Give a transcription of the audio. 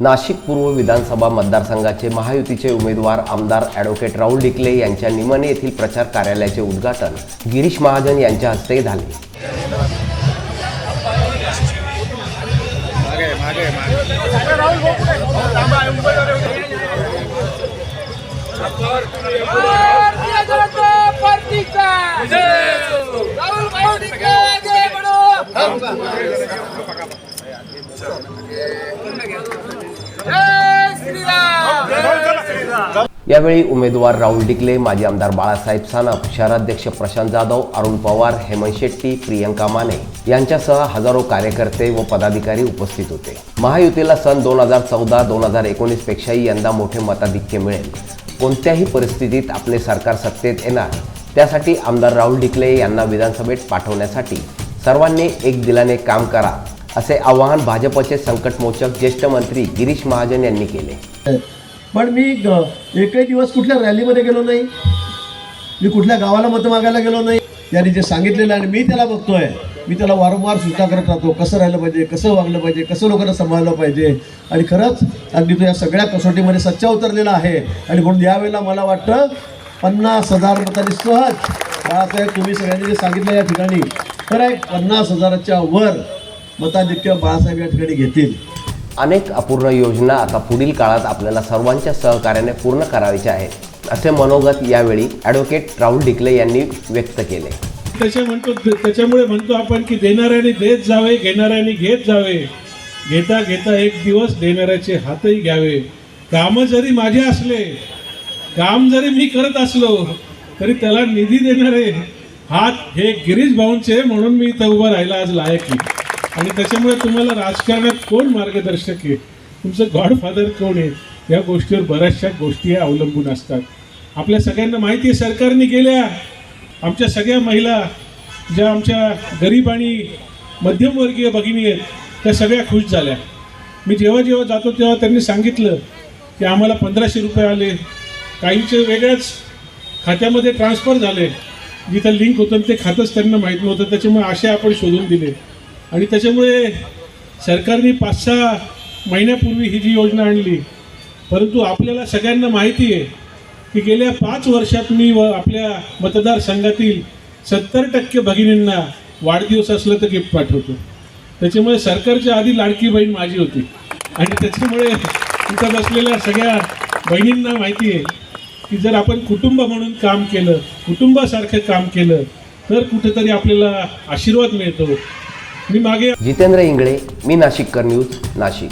नाशिक पूर्व विधानसभा मतदारसंघाचे महायुतीचे उमेदवार आमदार ॲडव्होकेट राहुल डिकले यांच्या निमने येथील प्रचार कार्यालयाचे उद्घाटन गिरीश महाजन यांच्या हस्ते झाले. राहुल यावेळी उमेदवार राहुल डिकले माजी आमदार बाळासाहेब सानप शहराध्यक्ष प्रशांत जाधव अरुण पवार हेमंत शेट्टी प्रियंका माने यांच्यासह हजारो कार्यकर्ते व पदाधिकारी उपस्थित होते. महायुतीला सन दोन हजार चौदा दोन हजार एकोणीस पेक्षाही यंदा मोठे मताधिक्य मिळेल. कोणत्याही परिस्थितीत आपले सरकार सत्तेत येणार त्यासाठी आमदार राहुल डिकले यांना विधानसभेत पाठवण्यासाठी सर्वांनी एक दिलाने काम करा असे आवाहन भाजपचे संकटमोचक ज्येष्ठ मंत्री गिरीश महाजन यांनी केले. पण मी ग- एकही दिवस कुठल्या रॅलीमध्ये गेलो नाही. मी कुठल्या गावाला मतं मागायला गेलो नाही. त्यांनी जे सांगितलेलं आहे आणि मी त्याला बघतोय. मी त्याला वारंवार सूचना करत राहतो. कसं राहिलं पाहिजे कसं वागलं पाहिजे कसं लोकांना सांभाळलं पाहिजे. आणि खरंच अगदी तो या सगळ्या कसोटीमध्ये सच्चा उतरलेला आहे. आणि म्हणून यावेळेला मला वाटतं पन्नास हजार मतांनी सहज बाळासाहेब तुम्ही सगळ्यांनी जे सांगितलं या ठिकाणी खरं आहे पन्नास हजाराच्या वर मताधिक्य बाळासाहेब या ठिकाणी घेतील. अनेक अपूर्ण योजना आता पुढील काळात आपल्याला सर्वांच्या सहकार्याने पूर्ण करायच्या आहेत. असे मनोगत यावेळी ॲडव्होकेट राहुल डिकले यांनी व्यक्त केले. त्याच्या म्हणतो त्याच्यामुळे म्हणतो आपण की देणाऱ्याने देत जावे घेणाऱ्याने घेत जावे. घेता घेता एक दिवस देणाऱ्याचे हातही घ्यावे. कामं जरी माझे असले काम जरी मी करत असलो तरी त्याला निधी देणारे हात हे गिरीश भाऊंचे म्हणून मी इथं उभं राहिला आज लायकी आणि त्याच्यामुळे तुम्हाला राजकारणात कोण मार्गदर्शक आहे? तुमचं गॉडफादर कोण आहे? या गोष्टीवर बऱ्याचशा गोष्टी अवलंबून असतात. आपल्या सगळ्यांना माहिती आहे सरकारने गेल्या आमच्या सगळ्या महिला ज्या आमच्या गरीब आणि मध्यमवर्गीय भगिनी आहेत त्या सगळ्या खुश झाल्या. मी जेव्हा जेव्हा जातो तेव्हा त्यांनी सांगितलं की आम्हाला पंधराशे रुपये आले. काहींचे वेगळ्याच खात्यामध्ये ट्रान्सफर झाले. जिथं लिंक होतं ते खातंच त्यांना माहीत नव्हतं. त्याच्यामुळे असे आपण शोधून दिले. आणि त्याच्यामुळे सरकारने पाच सहा महिन्यापूर्वी ही जी योजना आणली परंतु आपल्याला सगळ्यांना माहिती आहे की गेल्या पाच वर्षात मी व आपल्या मतदारसंघातील सत्तर टक्के भगिनींना वाढदिवस असलं तर गिफ्ट पाठवतो. त्याच्यामुळे सरकारच्या आधी लाडकी बहीण माझी होती. आणि त्याच्यामुळे तिथं बसलेल्या सगळ्या बहिणींना माहिती आहे की जर आपण कुटुंब म्हणून काम केलं कुटुंबासारखं काम केलं तर कुठेतरी आपल्याला आशीर्वाद मिळतो. मी मागे जितेंद्र इंगळे मी नाशिककर न्यूज नाशिक.